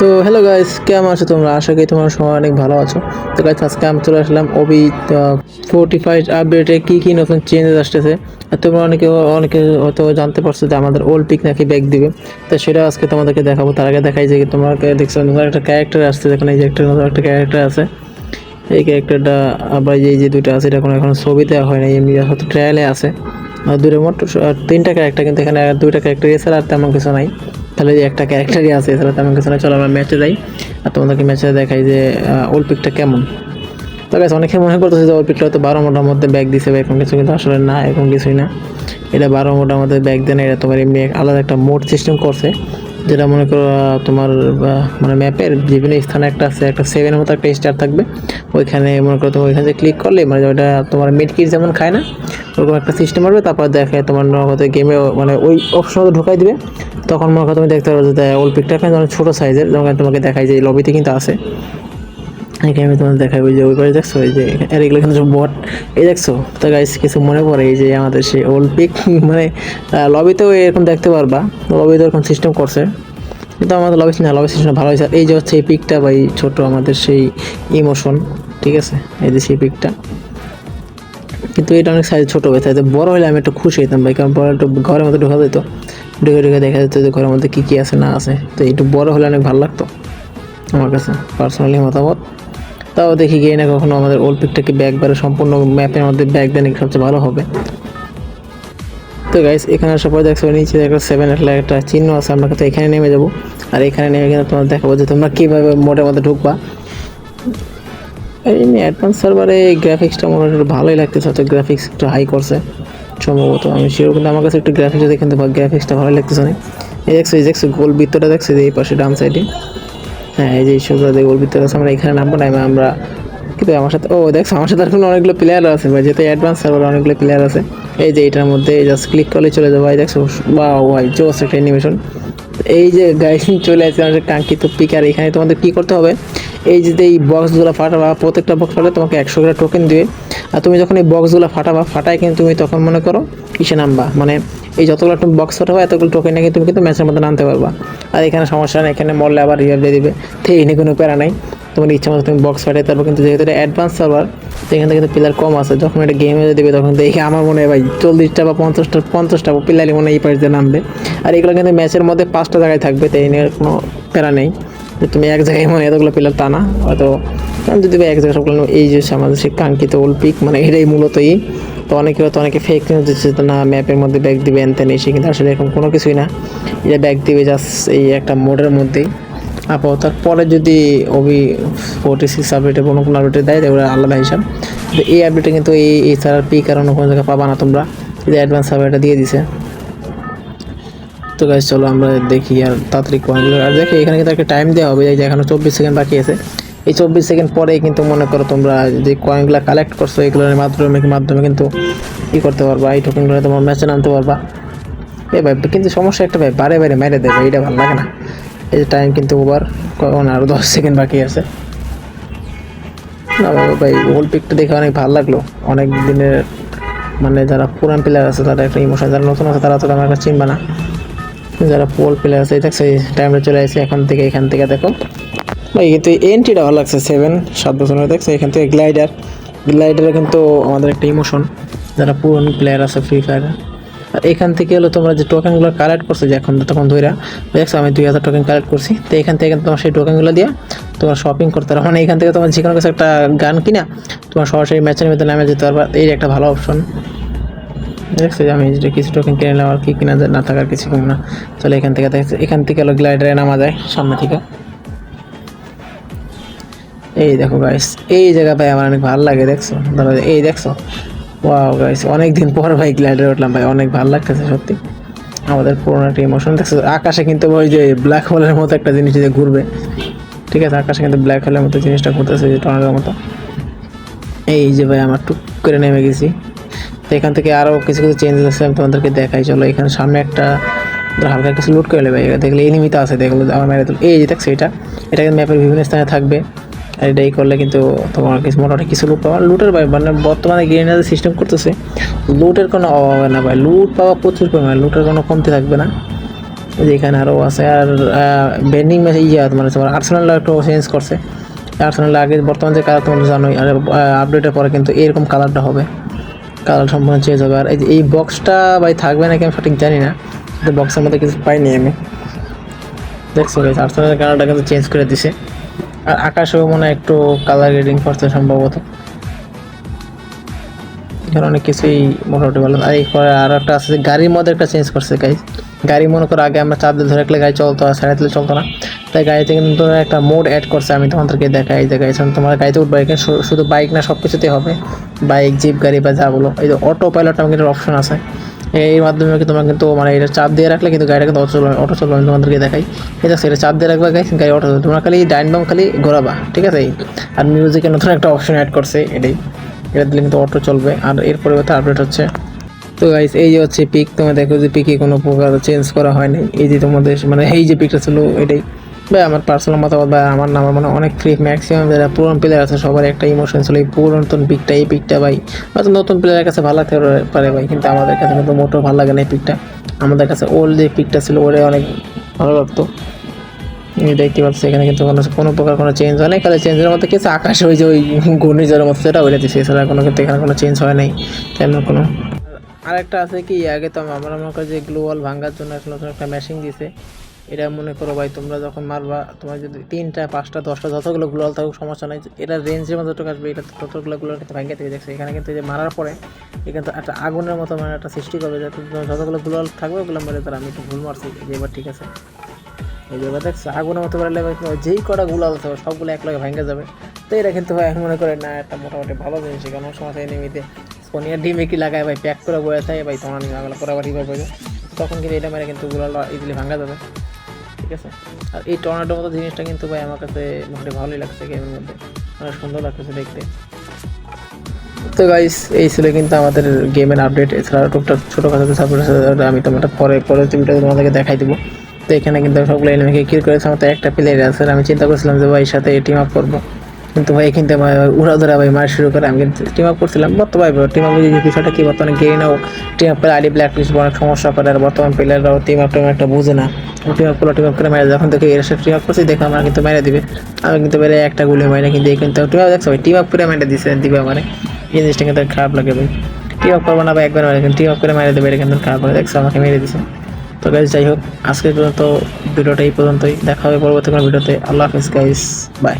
তো hello guys কেমন আছো তোমরা? আশা করি তোমরা সবাই অনেক ভালো আছো। তো গাইস আজকে আমি চলে আসলাম ওবি ফোর্টি ফাইভ আপডেটে কী কী নতুন চেঞ্জেস আসতেছে। আর তোমরা অনেকে অনেকে হয়তো জানতে পারছ যে আমাদের ওল্ড পিক নাকি ব্যাগ দিবে। তো সেটা আজকে তোমাদেরকে দেখাবো। তার আগে দেখাই যে তোমাকে দেখছ, নতুন একটা ক্যারেক্টার আসছে যেখানে এই যে একটা নতুন একটা ক্যারেক্টার আছে। এই ক্যারেক্টারটা আবার এই যে দুটো আছে, এটা কোনো এখন ছবি দেওয়া হয় না এমনি হয়তো ট্রায়ালে আছে। আর দুটো মোট তিনটা ক্যারেক্টার কিন্তু এখানে দুইটা ক্যারেক্টার এছাড়া আর তেমন কিছু নাই। তাহলে যে একটা ক্যারেক্টারই আছে এছাড়া তেমন কিছু নাই চলো আমরা ম্যাচে যাই আর তোমাদেরকে ম্যাচে দেখাই যে ওল্ড পিকটা কেমন। তো গাছ অনেকে মনে করতেছে যে ওল্ড পিকটা হয়তো বারো মোটার মধ্যে ব্যাগ দিছে বা এরকম কিছু, কিন্তু আসলে না, এরকম কিছুই না। এটা বারো মোটার মধ্যে ব্যাগ দেয় না, এটা তোমার এমনি আলাদা একটা মোড সিস্টেম করছে, যেটা মনে করো তোমার মানে ম্যাপের বিভিন্ন স্থানে একটা আছে, একটা সেভেনের মতো একটা স্টার থাকবে। ওইখানে মনে করো তুমি ওইখানে ক্লিক করলে মানে ওটা তোমার মিড কিট যেমন খায় না, ওরকম একটা সিস্টেম আসবে, তারপর দেখে তোমার মনে গেমে মানে ওই অপশন ঢোকাই দিবে। তখন মনে করো তুমি দেখতে পারবে যে ওল পিকটা কিন্তু অনেক ছোটো সাইজের যেমন তোমাকে দেখাই যে লবিতে কিন্তু আছে। এখানে আমি তোমাদের দেখাবো যে ওই দেখছ? এই যে আর এগুলো কিন্তু সব বট এই দেখছ? তো গাইস কিছু মনে পড়ে এই যে আমাদের সেই ওল্ড পিক মানে লবিতেও এরকম দেখতে পারবা। লবিতে এরকম সিস্টেম করছে। কিন্তু আমাদের লবি না লবি সিস্টেম ভালো হয়েছে। এই যে হচ্ছে এই পিকটা বা এই ছোটো আমাদের সেই ইমোশন ঠিক আছে? এই যে সেই পিকটা কিন্তু এটা অনেক সাইজ ছোটো হয়ে থাকে বড় হলে আমি একটু খুশি হইতাম ভাই, কারণ বড় একটু ঘরের মধ্যে ঢোকা যেত ঢুকে ঢুকে দেখা যেত যে ঘরের মধ্যে কী কী আছে, না আছে। তো একটু বড় হলে অনেক ভালো লাগতো আমার কাছে পার্সোনালি মতামত। তাও দেখি গিয়ে না কখনো আমাদের ওল্ড পিকটাকে ব্যাগ বারে সম্পূর্ণ ম্যাপের মধ্যে ব্যাগ দেন সবচেয়ে ভালো হবে। তো গাইস এখানে আসার দেখছ, নিচে একটা সেভেন একটা চিহ্ন আছে, আমরা কিন্তু এখানে নেমে যাব। আর এখানে নেমে কিন্তু তোমার দেখাবো যে তোমরা কীভাবে মোটের মধ্যে ঢুকবা। এমনি অ্যাডভান্স সার্ভারে গ্রাফিক্সটা মনে হয় একটু ভালোই লাগতেছে হয়তো গ্রাফিক্স একটু হাই করছে। সম্ভবত, আমি শিওর কিন্তু আমার কাছে একটু গ্রাফিক্স দেখে কিন্তু গ্রাফিক্সটা ভালো লাগতেছে না এই দেখছ এই দেখছ, গোল বৃত্তটা দেখছ যে এই পাশে ডান সাইডে হ্যাঁ এই যে দিয়ে গোল বৃত্ত আছে, আমরা এখানে নামবো না আমরা কিন্তু আমার সাথে ও, দেখছ, আমার সাথে এখন অনেকগুলো প্লেয়ার আছে, ভাই, যেহেতু অ্যাডভান্স সার্ভার অনেকগুলো প্লেয়ার আছে। এই যে এটার মধ্যে জাস্ট ক্লিক করলে চলে যাব, ভাই, দেখছ বা ভাই, জোস একটা অ্যানিমেশন এই যে গাইডিং চলে আসছে আমাদের কাঙ্ক্ষিত পিকার এখানে তোমাদের কি করতে হবে? এই যে, এই বক্সগুলো ফাটাবা, প্রত্যেকটা বক্স ফাটালে তোমাকে একশো টোকেন দিবে আর তুমি যখন এই বক্সগুলো ফাটাবা, ফাটায় কিন্তু তুমি তখন মনে করো কিসে নামবা? মানে এই যতগুলো তুমি বক্স ফাটাবা, এতগুলো টোকেন নিয়ে তুমি কিন্তু ম্যাচের মধ্যে নামতে পারবা। আর এখানে সমস্যা নেই, এখানে মরলে আবার রিভাইভ দিয়ে দিবে। ঠিক এনে কোনো প্যারা নাই। তোমার ইচ্ছা মতো তুমি বক্স ফাটাই তারপর কিন্তু যেহেতু এটা অ্যাডভান্স সার্ভার সেখান থেকে কিন্তু প্লেয়ার কম আছে। যখন এটা গেমে দেবে, তখন দেখে আমার মনে হয়, ভাই, চল্লিশটা বা পঞ্চাশটা পঞ্চাশটা প্লেয়ারই মনে হয় এই পাশে নামবে। আর এগুলো কিন্তু ম্যাচের মধ্যে পাঁচটা জায়গায় থাকবে তাই নিয়ে কোনো প্যারা নেই। যে তুমি এক জায়গায় মনে এতগুলো প্লেয়ার তা না। হয়তো কারণ যদি এক জায়গায় সবগুলো এই যে আমাদের সেই কাঙ্ক্ষিত ওল্ড মানে এটাই মূলত ই তো অনেকে হয়তো অনেকে ফেক নিউজ দিচ্ছে না ম্যাপের মধ্যে ব্যাগ দিবে এনতে নেই সে কিন্তু আসলে এরকম কোনো কিছুই না। এটা ব্যাগ দিবে জাস্ট এই একটা মোডের মধ্যেই। আপাতত তারপরে যদি ওবি ফোর্টি সিক্স আপডেটে কোনো কোনো আপডেটে দেয়, তাহলে আলাদা হিসাব। এই আপডেটে কিন্তু এই এছাড়া ছাড়া পিক আর অন্য কোনো জায়গায় পাবা না তোমরা। যদি অ্যাডভান্স আপডেটটা দিয়ে দিছে। তো গাইজ চলো আমরা দেখি আর তাড়াতাড়ি কয়েনগুলো আর দেখি, এখানে কিন্তু একটা টাইম দেওয়া হবে। এই যে এখানে চব্বিশ সেকেন্ড বাকি আছে। এই চব্বিশ সেকেন্ড পরেই কিন্তু মনে করো তোমরা যে কয়েনগুলো কালেক্ট করছ, এগুলোর মাধ্যমে মাধ্যমে কিন্তু ই করতে পারবা। এই টোকেনগুলো তোমার ম্যাচে নামতে পারবা। এ ভাই কিন্তু সমস্যা একটা ভাই বারে বারে মেরে দেবে। এটা ভালো লাগে না। এই যে টাইম কিন্তু ওভার কখন আরও দশ সেকেন্ড বাকি আছে। না বাবা ভাই ওল্ড পিকটা দেখে অনেক ভালো লাগল। অনেক দিনের মানে যারা পুরান প্লেয়ার আছে, তারা একটা ইমোশন যারা নতুন আছে, তারা তো আমার কাছে চিনবে না। যারা পোল প্লেয়ার আছে, দেখছ টাইমটা চলে আসছে, এখান থেকে এখান থেকে, দেখো। ভাই, কিন্তু এন্ট্রিটা ভালো লাগছে সেভেন সাত বছর ধরে দেখছ, এখান থেকে গ্লাইডার গ্লাইডারে কিন্তু আমাদের একটা ইমোশন যারা পুরনো প্লেয়ার আছে ফ্রি ফায়ারে আর এখান থেকে হলো তোমরা যে টোকেনগুলো কালেক্ট করছ যে এখন তখন ধইরা দেখছ, আমি দুই হাজার টোকেন কালেক্ট করছি, তো এখান থেকে তোমার সেই টোকেনগুলো দিয়ে তোমার শপিং করতে পারো। মানে এখান থেকে তোমার যে কোনো কিছু একটা গান কিনা, তোমার সরাসরি ম্যাচের মধ্যে নামে যেতে পারবা, এই একটা ভালো অপশন দেখছ আমি কিছু টোকেন কিনে আর কি কিনা না থাকার কিছু কম না। চলে এখান থেকে দেখছ এখান থেকে হলো গ্লাইডারে নামা যায় সামনে থেকে। এই দেখো গাইস এই জায়গা ভাই আমার অনেক ভালো লাগে দেখছ? দাঁড়াও, এই দেখছ? ওয়াও গাইস অনেক দিন পর ভাই গ্লাইডারে উঠলাম ভাই অনেক ভালো লাগতেছে সত্যি। আমাদের পুরোনো একটা ইমোশন দেখছ? আকাশে কিন্তু ওই যে ব্ল্যাক হোলের মতো একটা জিনিস যে ঘুরবে। ঠিক আছে আকাশে কিন্তু ব্ল্যাক হোলের মতো জিনিসটা ঘুরতেছে যে টর্নেডোর মতো। এই যে ভাই আমার টুক করে নেমে গেছি। তো এখান থেকে আরও কিছু কিছু চেঞ্জেস আছে, আমি তোমাদেরকে দেখাই। চলো, এখানে সামনে একটা ধরো হালকা কিছু লুট করে নেবে। দেখলে এনিমিতে আছে, দেখল আমার মেরে দিল। এই যে থাকছে এটা? এটা কিন্তু ম্যাপের বিভিন্ন স্থানে থাকবে। আর এটা এই করলে কিন্তু তোমার কিছু মোটামুটি কিছু লুট পাওয়া লুটের ভাই মানে বর্তমানে গ্রেনার সিস্টেম করতেছে লুটের কোনো অভাব না ভাই। লুট পাওয়া প্রচুর পরিমাণে লুটের কোনো কমতি থাকবে না। এই যে এখানে আরও আছে, আর বেন্ডিং ম্যাচ ইয়ে মানে তোমার আর্সেনাল একটু চেঞ্জ করছে। আর্সেনাল আগে বর্তমান যে কালার তোমরা জানোই, আর আপডেটের পরে কিন্তু এরকম কালারটা হবে। কালার সম্পূর্ণ চেঞ্জ হবে। আর এই এই বক্সটা ভাই থাকবে নাকি আমি সঠিক জানি না। বক্সের মধ্যে কিছু পাইনি আমি। দেখছ গাইস আর্সেনালের কালারটা কিন্তু চেঞ্জ করে দিছে। আর আকাশেও মনে হয় একটু কালার গ্রেডিং করছে সম্ভবত। এখানে অনেক কিছুই মোটামুটি ভালো আর এরপরে আর একটা আছে গাড়ির মধ্যে একটা চেঞ্জ করছে গাড়ি গাড়ি মনে করো আগে আমরা চাপ দিয়ে ধরে রাখলে গাড়ি চলতো আর সাইড চলতো না। তাই গাড়িতে কিন্তু একটা মোড অ্যাড করছে, আমি তোমাদেরকে দেখাই এই যে গাড়ি তোমার গাড়িতে উঠবে, এখানে শুধু বাইক না সব কিছুতেই হবে। বাইক জিপ গাড়ি বা যা বলো। এই যে অটো পাইলট নামে একটা অপশন আছে। এর মাধ্যমে তোমার কিন্তু মানে এটা চাপ দিয়ে রাখলে কিন্তু গাড়িটা কিন্তু অটো চলবে অটো চলবে, আমি তোমাদেরকে দেখাই। ঠিক আছে, এটা চাপ দিয়ে রাখবে গাড়ি গাড়ি অটো চলবে। তোমরা খালি ডাইন বাম খালি ঘোরাবা, ঠিক আছে? আর মিউজিকে নতুন একটা অপশন অ্যাড করছে এটাই। এটা দিলে কিন্তু অটো চলবে। আর এর পরিবর্তে আপডেট হচ্ছে। তো গাইস এই যে হচ্ছে পিক তোমরা দেখো যে পিকে কোনো প্রকার চেঞ্জ করা হয়নি। এই যে তোমাদের মানে এই যে পিকটা ছিল, এটাই। ভাই, আমার পার্সোনাল মতামত, ভাই, আমার নাম মানে অনেক ফ্রি ম্যাক্সিমাম যারা পুরনো প্লেয়ার আছে, সবার একটা ইমোশন ছিল এই পুরাতন পিকটা এই পিকটা ভাই। হয়তো নতুন প্লেয়ারের কাছে ভালো লাগতে পারে ভাই, কিন্তু আমাদের কাছে কিন্তু মোটেও ভালো লাগে না এই পিকটা আমাদের কাছে ওল্ড যে পিকটা ছিল, ওরে অনেক ভালো লাগতো। দেখতে পাচ্ছি এখানে কিন্তু কোনো কোনো প্রকার কোনো চেঞ্জ হয় নাই, খালি চেঞ্জের মধ্যে কিছু আকাশ, ওই যে ওই ঘূর্ণিঝড়ের মতো সেটা ওইটা দিচ্ছে এছাড়া কোনো কিন্তু এখানে কোনো চেঞ্জ হয় নাই, তেমন কোনো। আরেকটা আছে কি, আগে তো আমরা মনে করি যে গ্লোয়াল ভাঙার জন্য একটা মেশিন দিছে। এটা মনে করো ভাই, তোমরা যখন মারবা, তোমার যদি তিনটা, পাঁচটা, দশটা, যতগুলো গ্লোয়াল থাকুক, সমস্যা নাই। এটা রেঞ্জের মধ্যে যতটুকু আসবে, এটা ততগুলো গ্লোয়াল কিন্তু ভাঙে থেকে দেখছে, এখানে কিন্তু যে মারার পরে এখানে একটা আগুনের মতো মানে একটা সৃষ্টি করবে, যাতে যতগুলো গ্লোয়াল থাকবে, ওগুলো মেরে তারা আমি একটু ভুল মারছি যে এবার ঠিক আছে। এই যে এবার দেখছ, আগুনের মতো পারলে যেই কটা গুলো থাকবে সবগুলো এক লগে ভেঙে যাবে। তো এটা কিন্তু ভাই মনে করি না, একটা মোটামুটি ভালো জিনিস কারণ সমস্যা এনিমিতে সোনিয়ার ডিমে কি লাগায় ভাই প্যাক করে বয়ে থাকে, ভাই, তোমার ঝামেলা করে আবার রিভার পেয়ে তখন কিন্তু এটা মেরে কিন্তু গুলো ইজিলি ভাঙা যাবে। ঠিক আছে? আর এই টর্নাডো মতো জিনিসটা কিন্তু ভাই আমার কাছে মোটামুটি ভালোই লাগছে গেমের মধ্যে। অনেক সুন্দর লাগতেছে দেখতে। তো গাইস এই ছিল কিন্তু আমাদের গেমের আপডেট এছাড়া টুকটাক ছোটো ছোটোখাটো সাপোর্ট আমি তোমার পরে পরে ভিডিও তোমাদেরকে দেখাই দেবো। তো এখানে কিন্তু সবগুলো এনিমিকে কিল করেছে আমার একটা প্লেয়ার আছে আমি চিন্তা করছিলাম যে ভাই সাথে টিম আপ করব। কিন্তু ভাই কিন্তু উড়া ধরা ভাই মার শুরু করে আমি কিন্তু টিম আপ করছিলাম বর্তমান টিম আপ বিষয়টা কি বর্তমানে গেই নাও team up ID black list অনেক সমস্যা করে আর বর্তমান প্লেয়াররাও টিম আপ টিম একটা বুঝে না টিম আপ করে টিম আপ করে মেরে যখন দেখে এর সাথে টিম আপ করছি দেখো আমার কিন্তু মেরে দিবে আমি কিন্তু বেড়ে একটা গুলি মারি কিন্তু এই কিন্তু টিম আপ দেখছ ভাই টিম আপ করে মেরে দিছে দিবে আমার এই জিনিসটা কিন্তু খারাপ লাগে ভাই টিম আপ করব না ভাই একবার মেরে টিম আপ করে মেরে দেবে এটা কিন্তু খারাপ লাগে দেখছ আমাকে মেরে দিছে তো গাইজ যাই হোক আজকের পর্যন্ত ভিডিওটা এই পর্যন্তই দেখা হবে পরবর্তী কোনো ভিডিওতে আল্লাহ হাফিজ গাইজ বাই